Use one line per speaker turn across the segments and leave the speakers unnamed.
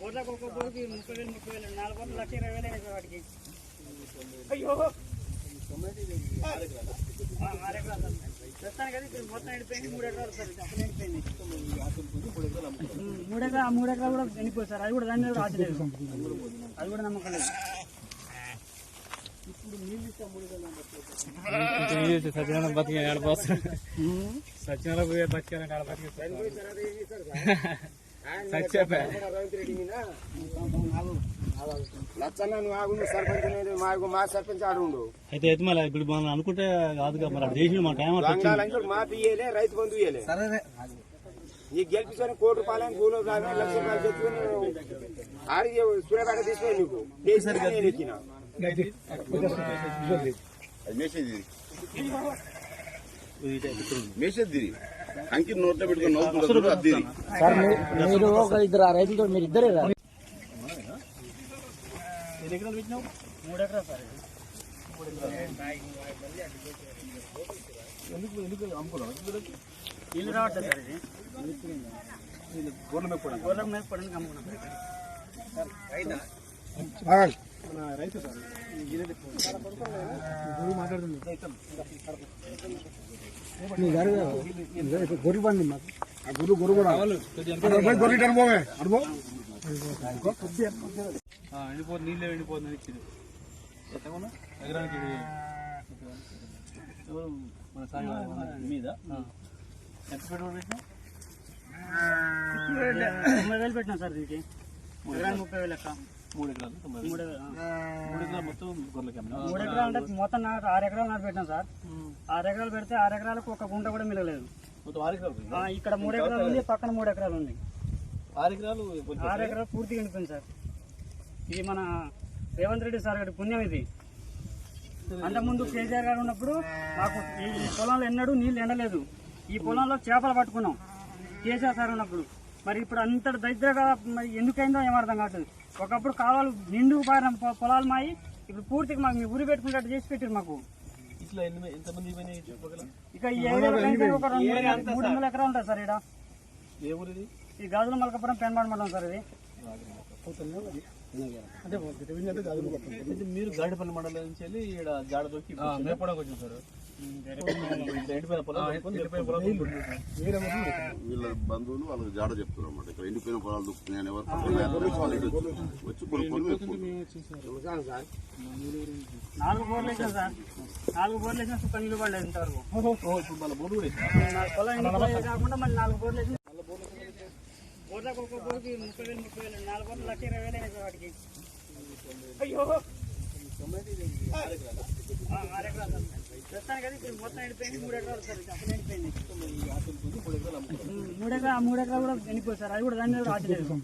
బోర్లకు ఒక్క ముప్పై వేలు ముప్పై వేలు నాలుగు బోర్లు లక్ష ఇరవై వేలు వాటికి అయ్యో. ప్రస్తుతానికి అది మొత్తం ఎండిపోయింది మూడు ఎకరాలు సార్ అసలు ఎండిపోయింది. ఉమ్, మూడు ఎకరా ఆ మూడు ఎకరాలు కూడా ఎండిపోయి సార్ అది కూడా దాని మీద కూడా ఆశ లేదు. అది కూడా నమ్మకం లేదు.
సత్యనారాయణ బతికే సత్యనారాయణ బతికే
లచ్చన్న నువ్వు ఆగు నువ్వు సర్పంచ్ అనేది మా మా సర్పంచ్ ఆడు ఉండు
అయితే అయితే మళ్ళీ ఇప్పుడు మనం అనుకుంటే కాదుగా మరి అక్కడ చేసిన మా టైం అట్లా వచ్చింది.
రంగాలంటే మా పియ్యలే రైతు బంధు ఇయ్యలే నీకు గెలిపించుకొని కోటి రూపాయలు కూలో కానీ లక్ష రూపాయలు తెచ్చుకొని ఆడి సూర్యపేట తీసుకొని నీకు. కేసీఆర్ నేను ఎక్కిన
మెసేజ్ మెసేజ్ తిరిగి అంకి నోట్లో పెట్టుకుని నవ్వుతుంటారు అది.
మీరు ఒక ఇద్దరు రైతులతో మీరు ఇద్దరే
ఎన్ని ఎకరాలు పెట్టినావు?
మూడు ఎకరాలు సార్
ఎందుకు ఎందుకు అమ్ముకున్నావు?
ఇల్లు రావట్లేదు సార్ ఇది.
గోర్ల మీద కూడా
గొర్రెల మీద పడింది అమ్ముకున్నాం.
మన రైతు సార్ గురువు మాట్లాడుతుంది.
గొర్రె మాకు.
గురు గురు కూడా ఎండిపోతే నీళ్ళే ఎండిపోతుంది ఇచ్చింది. ఎకరానికి మన సాయి మీద? ఎంత పెట్టుబడి పెట్టినా?
వేలు పెట్టినా సార్ దీనికి. ముప్పై వేలు లెక్క.
మూడు ఎకరాలు
మూడు
మొత్తం
మూడు ఎకరాలు అంటే మొత్తం నాకు ఆరు ఎకరాలు నాకు పెట్టాం సార్. ఆరు ఎకరాలు పెడితే ఆరు ఎకరాలకు ఒక గుంట కూడా మిగలేదు ఇక్కడ మూడు ఎకరాలు ఉంది పక్కన మూడు ఎకరాలు ఉంది
ఆరు ఎకరాలు
ఆరు ఎకరాలు పూర్తిగా ఎండిపోయింది సార్. ఇది మన రేవంత్ రెడ్డి సార్ గారి పుణ్యం ఇది. అంతకుముందు కేసీఆర్ గారు ఉన్నప్పుడు మాకు ఈ పొలంలో ఎన్నడూ నీళ్ళు ఎండలేదు. ఈ పొలంలో చేపలు పట్టుకున్నాం. కేసీఆర్ సార్ ఉన్నప్పుడు. మరి ఇప్పుడు అంతటి దరిద్రగా మరి ఎందుకైందో ఏం అర్థం కావట్లేదు. ఒకప్పుడు కావాలి నిండు పారిన పొలాలు మాయి ఇప్పుడు పూర్తిగా మాకు మీ ఊరి పెట్టుకున్నట్టు చేసి పెట్టారు మాకు. ఇక మూడు- వందల ఎకరాలు ఉంటుంది సార్ ఇక్కడ ఈ గాజుల మలకపురం పెన్బాడ్ మండలం సార్ ఇది.
మీరు గాడిపల్లి మండలం నుంచి వెళ్ళి ఇక్కడ జాడ దొరికి మేపడానికి వచ్చారు
వీళ్ళ బంధువులు వాళ్ళకి జాడ చెప్తారు అన్నమాట ఇక్కడ ఎండిపోయిన పొలాలు దుక్కుతున్నాయని ఎవరు వచ్చి కొనుక్కొని
నాలుగు బోర్లు వేసాం సార్ నాలుగు బోర్లు వేసిన సుఖం ఇంతవరకు పొలం కాకుండా మళ్ళీ నాలుగు బోర్లు బోర్లకు ఒక్కొక్క బోర్కి ముప్పై వేలు ముప్పై వేలు నాలుగు బోర్లు లక్ష ఇరవై వేలు వాటికి అయ్యో ఆ, ఆరు ఎకరాలు సార్. ప్రస్తుతానికి అది ఇప్పుడు మొత్తం ఎండిపోయింది మూడు ఎకరాలు సార్ అసలు ఎండిపోయింది ఉమ్, మూడు ఎకరా ఆ మూడు ఎకరాలు కూడా ఎండిపోయి సార్ అది కూడా దాని మీద కూడా ఆశ లేదు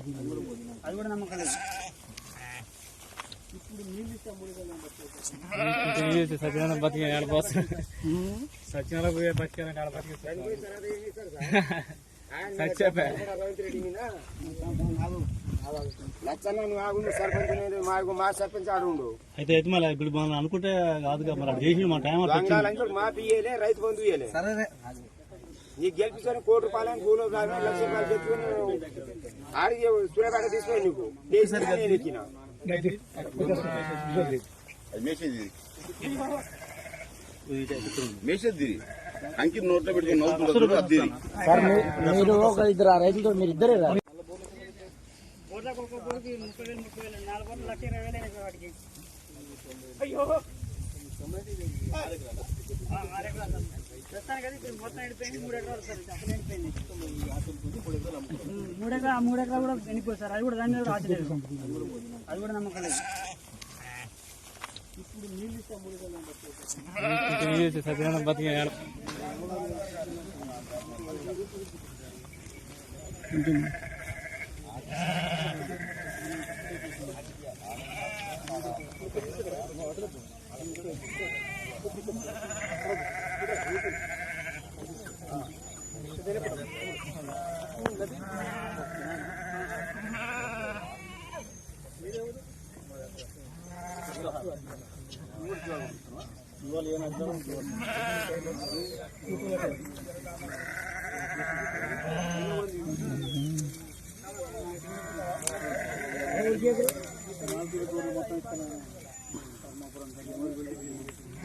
అది కూడా నమ్మకం లేదు
సత్యనారాయణ బతికే ఆడపోతారు సత్యనారాయణ పోయే బతికాలంటే ఆడ బతికే సత్యపే
రేవంత్ రెడ్డి మీద లచ్చన్న నువ్వు ఆగు నువ్వు సర్పంచ్ అనేది మా మా సర్పంచ్ ఆడు ఉండు
అయితే అయితే మళ్ళీ ఇప్పుడు మనం అనుకుంటే కాదుగా మరి మా టైం
రైతు బంధు ఇయ్యలే. నీకు గెలిపించుకొని కోటి రూపాయలు కూలో కానీ లక్ష రూపాయలు తెచ్చుకొని ఆడి సూర్యపేట తీసుకొని నీకు నేను ఎక్కిన
అది మెసేజ్ మెసేజ్ తిరిగి అంకి నోట్లో పెట్టుకుని
సార్ మీరు ఒక ఇద్దరు రైతులతో మీరు ఇద్దరే అయ్యో. మూడెకరా మూడెకరా కూడా వెళ్ళిపోయి సార్ అది కూడా దాని మీద ఆశలేదు అది కూడా నమ్మకం లేదు.
ఇప్పుడు నీళ్ళు ఇస్తే మూడు సత్యనారాయణ బతికేయాలి
ఉంటుంది మొత్తం ఇస్తాను ధర్మపురం దగ్గర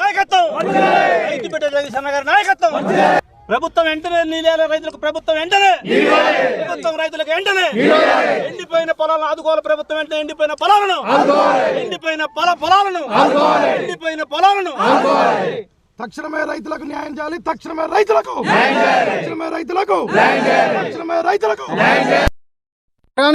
నాయకత్వం! రైతు బిడ్డ జగదీశన్న గారి నాయకత్వం! ప్రభుత్వం వెంటనే నీళ్ళ రైతులకు ప్రభుత్వం వెంటనే! ప్రభుత్వం రైతులకు వెంటనే! ఎండిపోయిన పొలాలను ఆదుకోవాలి ప్రభుత్వం వెంటనే ఎండిపోయిన పొలాలను! ఎండిపోయిన పొల పొలాలను! ఎండిపోయిన పొలాలను!
తక్షణమే రైతులకు న్యాయం చేయాలి. తక్షణమే రైతులకు. తక్షణమే రైతులకు. తక్షణమే రైతులకు.